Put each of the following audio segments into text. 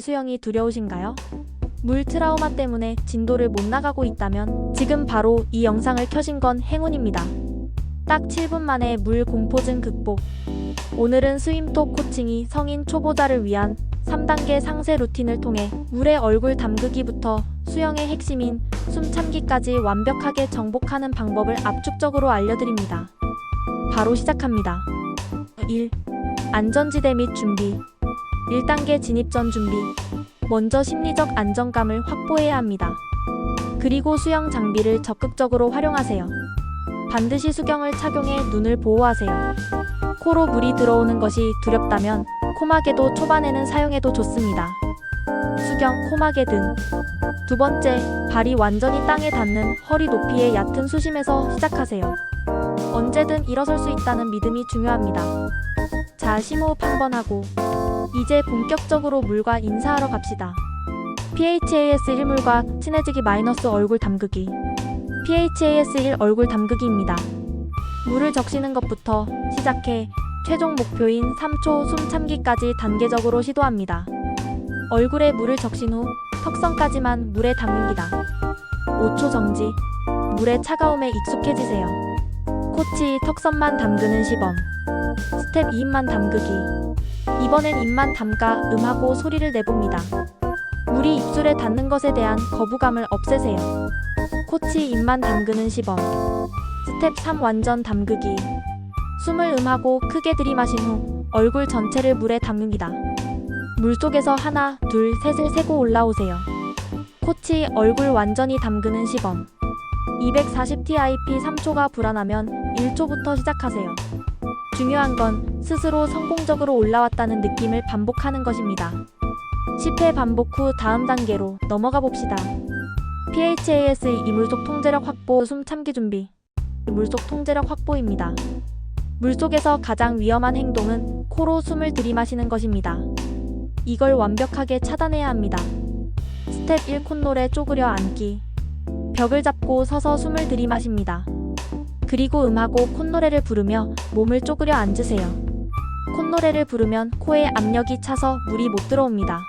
수영이 두려우신가요? 물 트라우마 때문에 진도를 못 나가고 있다면 지금 바로 이 영상을 켜신 건 행운입니다. 딱 7분 만에 물 공포증 극복. 오늘은 스윙톡 코칭이 성인 초보자를 위한 3단계 상세 루틴을 통해 물에 얼굴 담그기부터 수영의 핵심인 숨 참기까지 완벽하게 정복하는 방법을 압축적으로 알려드립니다. 바로 시작합니다. 1. 안전지대 및 준비. 1단계 진입 전 준비. 먼저 심리적 안정감을 확보해야 합니다. 그리고 수영 장비를 적극적으로 활용하세요. 반드시 수경을 착용해 눈을 보호하세요. 코로 물이 들어오는 것이 두렵다면 코마개도 초반에는 사용해도 좋습니다. 수경, 코마개 등. 두 번째, 발이 완전히 땅에 닿는 허리 높이의 얕은 수심에서 시작하세요. 언제든 일어설 수 있다는 믿음이 중요합니다. 자, 심호흡 한 번 하고 이제 본격적으로 물과 인사하러 갑시다. PHAS 1물과 친해지기 마이너스 얼굴 담그기. PHAS 1 얼굴 담그기입니다. 물을 적시는 것부터 시작해 최종 목표인 3초 숨 참기까지 단계적으로 시도합니다. 얼굴에 물을 적신 후 턱선까지만 물에 담깁니다. 5초 정지. 물의 차가움에 익숙해지세요. 코치 턱선만 담그는 시범. 스텝 2입만 담그기. 이번엔 입만 담가 음하고 소리를 내봅니다. 물이 입술에 닿는 것에 대한 거부감을 없애세요. 코치 입만 담그는 시범. 스텝 3 완전 담그기. 숨을 음하고 크게 들이마신 후 얼굴 전체를 물에 담깁니다. 물 속에서 하나, 둘, 셋을 세고 올라오세요. 코치 얼굴 완전히 담그는 시범. 240TIP 3초가 불안하면 1초부터 시작하세요. 중요한 건 스스로 성공적으로 올라왔다는 느낌을 반복하는 것입니다. 10회 반복 후 다음 단계로 넘어가 봅시다. PHAS 이물속 통제력 확보 숨 참기 준비. 물속 통제력 확보입니다. 물속에서 가장 위험한 행동은 코로 숨을 들이마시는 것입니다. 이걸 완벽하게 차단해야 합니다. 스텝 1 콧노래 쪼그려 앉기. 벽을 잡고 서서 숨을 들이마십니다. 그리고 음하고 콧노래를 부르며 몸을 쪼그려 앉으세요. 콧노래를 부르면 코에 압력이 차서 물이 못 들어옵니다.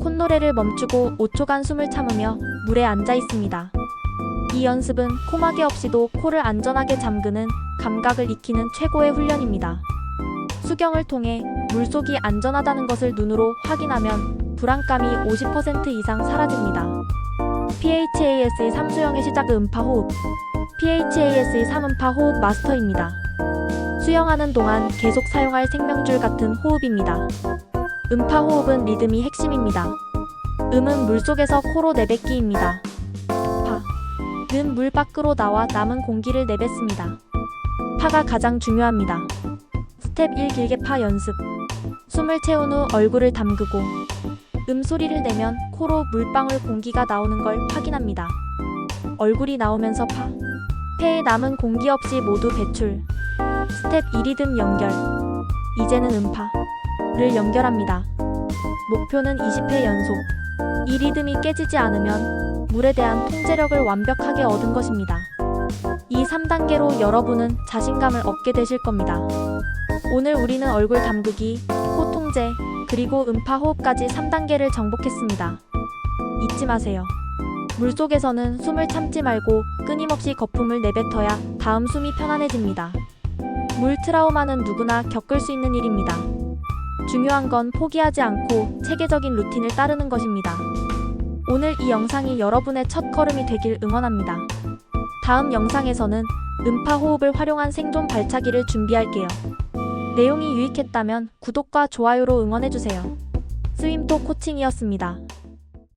콧노래를 멈추고 5초간 숨을 참으며 물에 앉아 있습니다. 이 연습은 코막이 없이도 코를 안전하게 잠그는 감각을 익히는 최고의 훈련입니다. 수경을 통해 물속이 안전하다는 것을 눈으로 확인하면 불안감이 50% 이상 사라집니다. PHAS의 3수영의 시작 음파 호흡. PHAS의 3음파 호흡 마스터입니다. 수영하는 동안 계속 사용할 생명줄 같은 호흡입니다. 음파 호흡은 리듬이 핵심입니다. 음은 물속에서 코로 내뱉기입니다. 파. 는 물 밖으로 나와 남은 공기를 내뱉습니다. 파가 가장 중요합니다. 스텝 1 길게 파 연습. 숨을 채운 후 얼굴을 담그고 음 소리를 내면 코로 물방울 공기가 나오는 걸 확인합니다. 얼굴이 나오면서 파. 폐에 남은 공기 없이 모두 배출. 스텝 2 리듬 연결. 이제는 음파를 연결합니다. 목표는 20회 연속. 이 리듬이 깨지지 않으면 물에 대한 통제력을 완벽하게 얻은 것입니다. 이 3단계로 여러분은 자신감을 얻게 되실 겁니다. 오늘 우리는 얼굴 담그기, 코 통제, 그리고 음파 호흡까지 3단계를 정복했습니다. 잊지 마세요. 물속에서는 숨을 참지 말고 끊임없이 거품을 내뱉어야 다음 숨이 편안해집니다. 물 트라우마는 누구나 겪을 수 있는 일입니다. 중요한 건 포기하지 않고 체계적인 루틴을 따르는 것입니다. 오늘 이 영상이 여러분의 첫 걸음이 되길 응원합니다. 다음 영상에서는 음파 호흡을 활용한 생존 발차기를 준비할게요. 내용이 유익했다면 구독과 좋아요로 응원해주세요. 스윙토 코칭이었습니다.